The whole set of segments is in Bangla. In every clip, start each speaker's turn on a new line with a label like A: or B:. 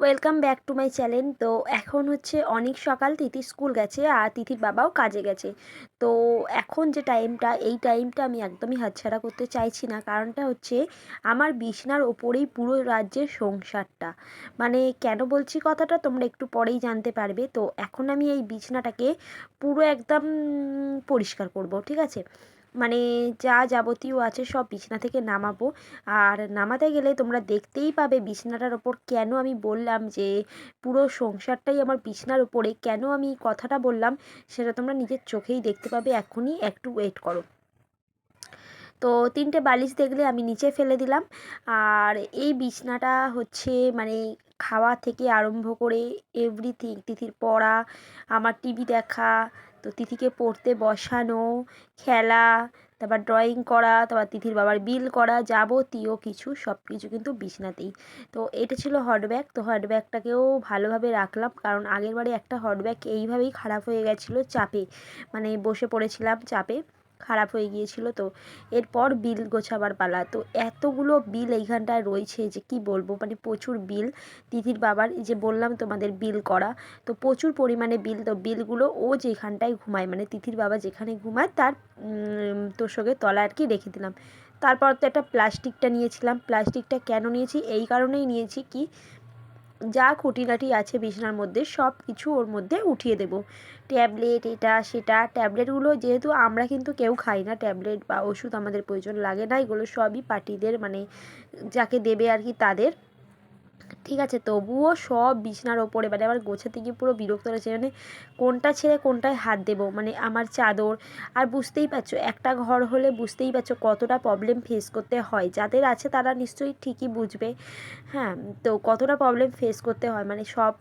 A: Welcome back to my channel তো এখন হচ্ছে অনেক সকাল, তিথি স্কুল গেছে আর তিথির বাবাও কাজে গেছে। তো এখন যে টাইমটা এই টাইমটা আমি একদমই হাতছাড়া করতে চাইছি না। কারণটা হচ্ছে আমার বিছনার ওপরেই পুরো রাজ্যের সংসারটা। মানে কেন বলছি কথাটা তোমরা একটু পরেই জানতে পারবে। তো এখন আমি এই বিছনাটাকে পুরো একদম পরিষ্কার করব, ঠিক আছে? মানে যা যাবতীয় আছে সব বিছনা থেকে নামাবো। আর নামাতে গেলে তোমরা দেখতেই পাবে বিছনাটার ওপর কেন আমি বললাম যে, পুরো সংসারটাই আমার বিছনার উপরে কেন আমি কথাটা বললাম, সেটা তোমরা নিজের চোখেই দেখতে পাবে। এখনই একটু ওয়েট করো। তো তিনটে বালিশ দেখলে আমি নিচে ফেলে দিলাম। আর এই বিছনাটা হচ্ছে মানে খাওয়া থেকে আরম্ভ করে এভরিথিং তিথির পড়া, আমার টিভি দেখা, তো তিথিকে পড়তে বসানো, খেলা, তারপর ড্রয়িং করা, তারপর তিথির বাবার বিল করা, যাবতীয় কিছু সব কিছু কিন্তু বিছনাতেই। তো এটা ছিল হটব্যাগ তো হটব্যাগটাকেও ভালোভাবে রাখলাম, কারণ আগের বারে একটা হটব্যাগ এইভাবেই খারাপ হয়ে গেছিল চাপে। মানে বসে পড়েছিলাম চাপে। খারাপ হয়ে গিয়েছিল তো। এরপর বিল গোছাবার পালা। তো এতগুলো বিল এইখানটায় রয়েছে যে কি বলব? মানে প্রচুর বিল। তিথির বাবার যে বললাম তোমাদের বিল করা, তো প্রচুর পরিমাণে বিল। তো বিলগুলো ও যেখানটায় ঘুমায় মানে তিথির বাবা যেখানে ঘুমায় তার তোষকের তলা আর কি রেখে দিলাম। তারপর তো একটা প্লাস্টিকটা নিয়েছিলাম। প্লাস্টিকটা কেন নিয়েছি? এই কারণেই নিয়েছি কি যা খুঁটিনাটি আছে বিছানার মধ্যে সব কিছু ওর মধ্যে উঠিয়ে দেব। ট্যাবলেট, এটা, সেটা, ট্যাবলেটগুলো যেহেতু আমরা কিন্তু কেউ খাই না, ট্যাবলেট বা ওষুধ আমাদের প্রয়োজন লাগে না, এগুলো সবই পার্টিদের মানে যাকে দেবে আর কি তাদের। ঠিক আছে, তবুও সব বিছনার ওপরে মানে আমার গোছাতে গিয়ে পুরো বিরক্ত লাগছে মানে কোনটা ছেড়ে কোনটায় হাত দেবো মানে আমার চাদর। আর বুঝতেই পারছ, একটা ঘর হলে বুঝতেই পারছ কতটা প্রবলেম ফেস করতে হয়, যাদের আছে তারা নিশ্চয়ই ঠিকই বুঝবে। হ্যাঁ তো কতটা প্রবলেম ফেস করতে হয়? মানে সব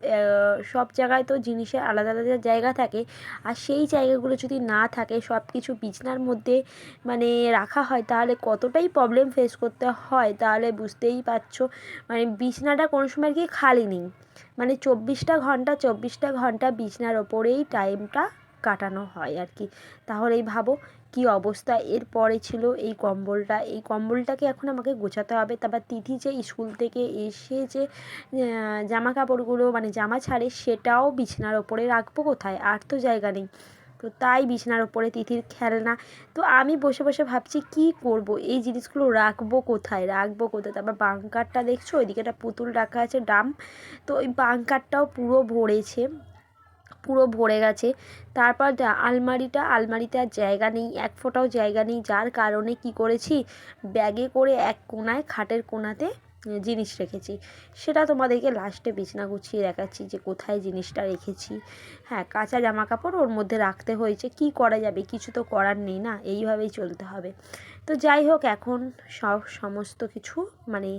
A: সব জায়গায় তো জিনিসের আলাদা আলাদা জায়গা থাকে। আর সেই জায়গাগুলো যদি না থাকে সব কিছু বিছনার মধ্যে মানে রাখা হয়, তাহলে কতটাই প্রবলেম ফেস করতে হয়? তাহলে বুঝতেই পারছ মানে বিছনাটা কোনো সময় কি খালি নেই। মানে চব্বিশটা ঘণ্টা চব্বিশটা ঘণ্টা বিছনার ওপরেই টাইমটা কাটানো হয় আর কি তাহলেই ভাবো কি অবস্থা। এরপরে ছিল এই কম্বলটা। এই কম্বলটাকে এখন আমাকে গোছাতে হবে। তারপর তিথি যে স্কুল থেকে এসে যে জামা কাপড়গুলো মানে জামা ছাড়ে, সেটাও বিছানার ওপরে রাখব কোথায়? আর তো জায়গা নেই। তো তাই বিছানার ওপরে তিথির খেলনা। তো আমি বসে বসে ভাবছি কি করব? এই জিনিসগুলো রাখব কোথায়? রাখব কোথায়? তারপর বাঙ্কারটা দেখছ? ওইদিকে একটা পুতুল রাখা আছে ডাম তো ওই বাঙ্কারটাও পুরো ভরেছে। পুরো ভরে গেছে। তারপর আলমারিটা, আলমারিতে আর জায়গা নেই, এক ফোঁটাও জায়গা নেই। যার কারণে কি করেছি? ব্যাগে করে এক কোনায় খাটের কোনাতে জিনিস রেখেছি। সেটা তোমাদেরকে লাস্টে বিছনা গুছিয়ে দেখাচ্ছি যে কোথায় জিনিসটা রেখেছি। হ্যাঁ কাঁচা জামা কাপড় ওর মধ্যে রাখতে হয়েছে। কি করা যাবে? কিছু তো করার নেই না? এইভাবেই চলতে হবে। তো যাই হোক, এখন সব সমস্ত কিছু মানে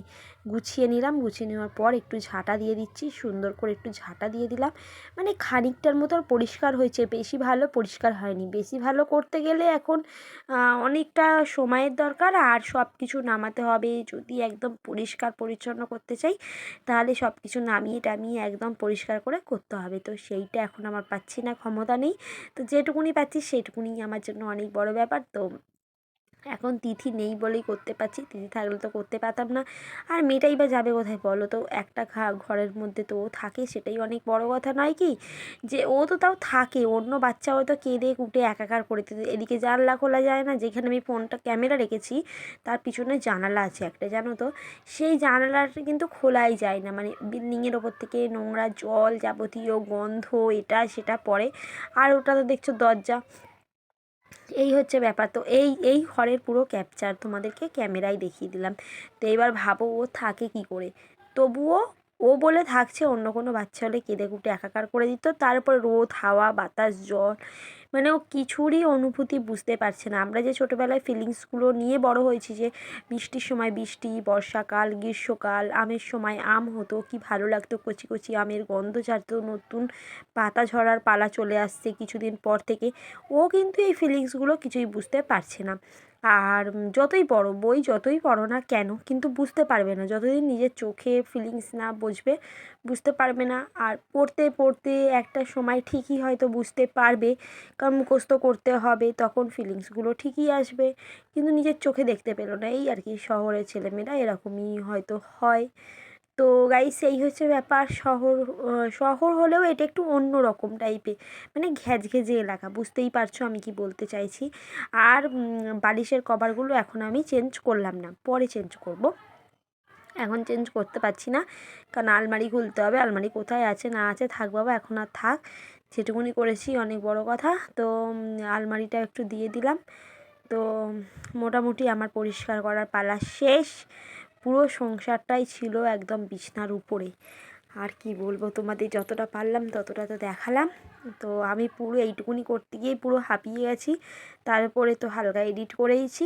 A: গুছিয়ে নিলাম। গুছিয়ে নেওয়ার পর একটু ঝাঁটা দিয়ে দিচ্ছি। সুন্দর করে একটু ঝাঁটা দিয়ে দিলাম। মানে খানিকটার মতো পরিষ্কার হয়েছে। বেশি ভালো পরিষ্কার হয়নি। বেশি ভালো করতে গেলে এখন অনেকটা সময়ের দরকার। আর সব কিছু নামাতে হবে। যদি একদম পরিষ্কার পরিচ্ছন্ন করতে চাই, তাহলে সব কিছু নামিয়ে টামিয়ে একদম পরিষ্কার করে করতে হবে। তো সেইটা এখন আমার পাচ্ছি না, ক্ষমতা নেই। তো যেটুকুনি পাচ্ছি সেইটুকুনি আমার জন্য অনেক বড় ব্যাপার। তো এখন তিথি নেই বলেই করতে পারছি, তিথি থাকলে তো করতে পারতাম না। আর মেয়েটাই বা যাবে কোথায় বলো তো? একটা ঘরের মধ্যে তো ও থাকে, সেটাই অনেক বড় কথা। নয় কি? যে ও তো তাও থাকে, অন্য বাচ্চা হয়তো কেঁদে কুটে একাকার করে দিতে। এদিকে জানলা খোলা যায় না, যেখানে আমি ফোনটা, ক্যামেরা রেখেছি, তার পিছনে জানালা আছে একটা, জানো তো? সেই জানালাটা কিন্তু খোলাই যায় না। মানে বিল্ডিংয়ের ওপর থেকে নোংরা জল যাবতীয় গন্ধ, এটা, সেটা পড়ে। আর ওটা তো দেখছ দরজা। এই হচ্ছে ব্যাপার। তো এই এই ঘরের পুরো ক্যাপচার তোমাদেরকে ক্যামেরায় দেখিয়ে দিলাম। তো এবার ভাবো ও থাকে কি করে? তবুও ও বলে থাকছে অন্য কোনো বাচ্চা হলে কেঁদে কুটে একাকার করে দিত। তারপর রোদ, হাওয়া, বাতাস জল মানে ও কিছুরই অনুভূতি বুঝতে পারছে না। আমরা যে ছোটোবেলায় ফিলিংসগুলো নিয়ে বড় হয়েছি যে, বৃষ্টির সময় বৃষ্টি, বর্ষাকাল, গ্রীষ্মকাল, আমের সময় আম হতো, কি ভালো লাগতো, কচি কচি আমের গন্ধ ছাড়তো, নতুন পাতা ঝরার পালা চলে আসছে কিছুদিন পর থেকে। ও কিন্তু এই ফিলিংসগুলো কিছুই বুঝতে পারছে না। আর যতই পড়ো, বই যতই পড়ো না কেন, কিন্তু বুঝতে পারবে না। যতদিন নিজের চোখে ফিলিংস না বুঝবে, বুঝতে পারবে না। আর পড়তে পড়তে একটা সময় ঠিকই হয়তো বুঝতে পারবে, কারণ মুখস্থ করতে হবে, তখন ফিলিংসগুলো ঠিকই আসবে। কিন্তু নিজের চোখে দেখতে পেল না, এই আর কি, শহরের ছেলেমেয়েরা এরকমই হয়তো হয়। তো গাইস এই হচ্ছে ব্যাপার। শহর শহর হলেও এটা একটু অন্য রকম টাইপের মানে ঘ্যাজঘেজে এলাকা, বুঝতেই পারছ আমি কি বলতে চাইছি। আর বালিশের কভারগুলো এখন আমি চেঞ্জ করলাম না, পরে চেঞ্জ করব। এখন চেঞ্জ করতে পারছি না, কারণ আলমারি খুলতে হবে। আলমারি কোথায় আছে, না আছে, থাক বাবা, এখন আর থাক। যেটুকুনি করেছি, অনেক বড় কথা। তো আলমারিটা একটু দিয়ে দিলাম। তো, মোটামুটি আমার পরিষ্কার করার পালা শেষ। পুরো সংসারটাই ছিল একদম বিছনার উপরে। আর কি বলব তোমাদের, যতটা পারলাম ততটা তো দেখালাম। তো আমি পুরো এইটুকুনি করতে গিয়েই পুরো হাঁপিয়ে গেছি। তারপরে তো হালকা এডিট করেইছি।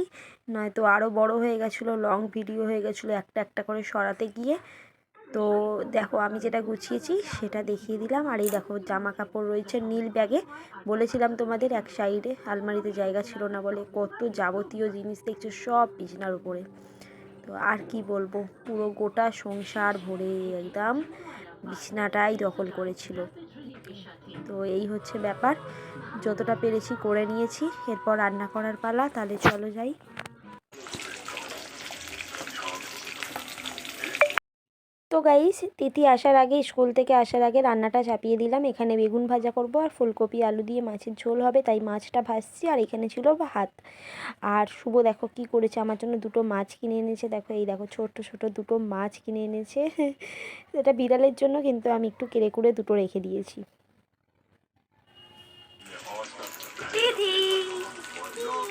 A: নয়তো আরও বড় হয়ে গেছিল লং ভিডিও হয়ে গেছিল একটা একটা করে সরাতে গিয়ে। তো দেখো আমি যেটা গুছিয়েছি সেটা দেখিয়ে দিলাম। আর এই দেখো জামা কাপড় রয়েছে নীল ব্যাগে বলেছিলাম তোমাদের এক সাইডে আলমারিতে জায়গা ছিল না বলে। কত যাবতীয় জিনিস দেখছ সব বিছনার উপরে। তো আর কি বলব? পুরো গোটা সংসার ভরে একদম বিছনাটাই দখল করেছিল। তো এই হচ্ছে ব্যাপার। যতটা পেরেছি করে নিয়েছি। এরপর রান্না করার পালা, তাহলে চলো যাই। গাইস তিথি আসার আগে স্কুল থেকে আসার আগে রান্নাটা চাপিয়ে দিলাম। এখানে বেগুন ভাজা করব আর ফুলকপি, আলু দিয়ে মাছের ঝোল হবে, তাই মাছটা ভাজছি আর এখানে ছিল ভাত। আর শুভ দেখো কি করেছে, আমার জন্য দুটো মাছ কিনে এনেছে। দেখো, এই দেখো ছোট ছোট দুটো মাছ কিনে এনেছে। এটা বিড়ালের জন্য, কিন্তু আমি একটু কেড়ে কুড়ে দুটো রেখে দিয়েছি।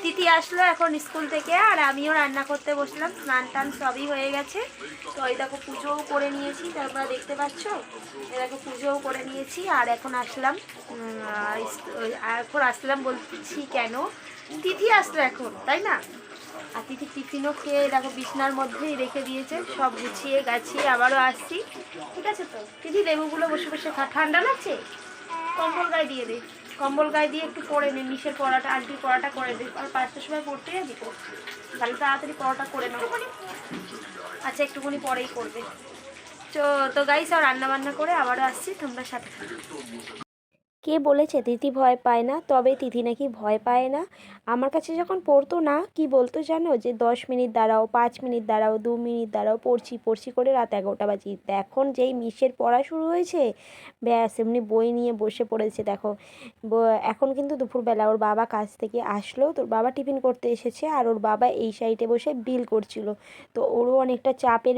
A: তিথি আসলো এখন স্কুল থেকে, আর আমিও রান্না করতে বসলাম। স্নান টান সবই হয়ে গেছে। তো এই দেখো পুজোও করে নিয়েছি তারপরে দেখতে পাচ্ছ? এই দেখো পুজোও করে নিয়েছি, আর এখন আসলাম এখন আসলাম বলছি কেন? তিথি আসলো এখন, তাই না? আর তিথি টিফিনও খেয়ে দেখো বিছনার মধ্যেই রেখে দিয়েছে, সব গুছিয়ে গাছিয়ে আবারও আসছি। ঠিক আছে তো? তিথি লেবুগুলো বসে বসে ঠান্ডা লাগছে? কম্বল গায়ে দিয়ে দে। কম্বল গায়ে দিয়ে একটু করে নে নিশের পড়াটা আন্টির পড়াটা করে দে। আর পাঁচটার সময় পড়তে যাবি তো। তাহলে তাড়াতাড়ি পড়াটা করে নাও। আচ্ছা একটুখানি পরেই করবে। তো তো গাইস আর রান্না বান্না করে আবারও আসছি তোমরা সাথে। কে বলেছে, তিথি ভয় পায় না? তবে তিথি নাকি ভয় পায় না। আমার কাছে যখন পড়তো না, কি বলতো জানো? যে দশ মিনিট দাঁড়াও, পাঁচ মিনিট দাঁড়াও, দু মিনিট দাঁড়াও, পড়ছি পড়ছি করে রাত এগারোটা বাজি। এখন যেই মিশের পড়া শুরু হয়েছে, ব্যাস, এমনি বই নিয়ে বসে পড়েছে, দেখো। এখন কিন্তু দুপুরবেলা ওর বাবা কাজ থেকে আসলো, তোর বাবা টিফিন করতে এসেছে, আর ওর বাবা এই সাইডে বসে বিল করছিল। তো ওরও অনেকটা চাপের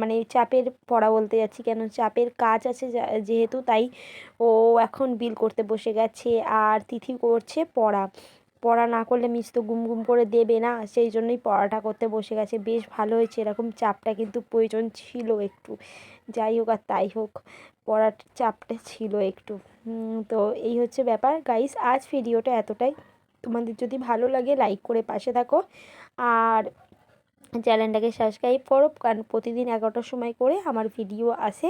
A: মানে চাপের পড়া বলতে যাচ্ছি। কেন চাপের কাজ আছে যেহেতু তাই ও এখন বিল করতে বসে গেছে আর তিথি করছে পড়া। পড়া না করলে মিস তো গুম গুম করে দেবে না, সেই জন্যই পড়াটা করতে বসে গেছে। বেশ ভালো হয়েছে, এরকম চাপটা কিন্তু প্রয়োজন ছিল একটু। যাই হোক আর তাই হোক, পড়ার চাপটা ছিল একটু। তো এই হচ্ছে ব্যাপার। গাইস আজ ভিডিওটা এতটাই। তোমাদের যদি ভালো লাগে লাইক করে পাশে থাকো। আর চ্যানেলটাকে সাবস্ক্রাইব করো, কারণ প্রতিদিন এগারোটার সময় করে আমার ভিডিও আসে,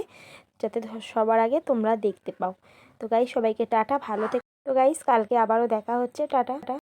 A: যাতে সবার আগে তোমরা দেখতে পাও। তো গাইস সবাইকে টাটা, ভালো থেকে। তো গাইস কালকে আবারও দেখা হচ্ছে, টাটা।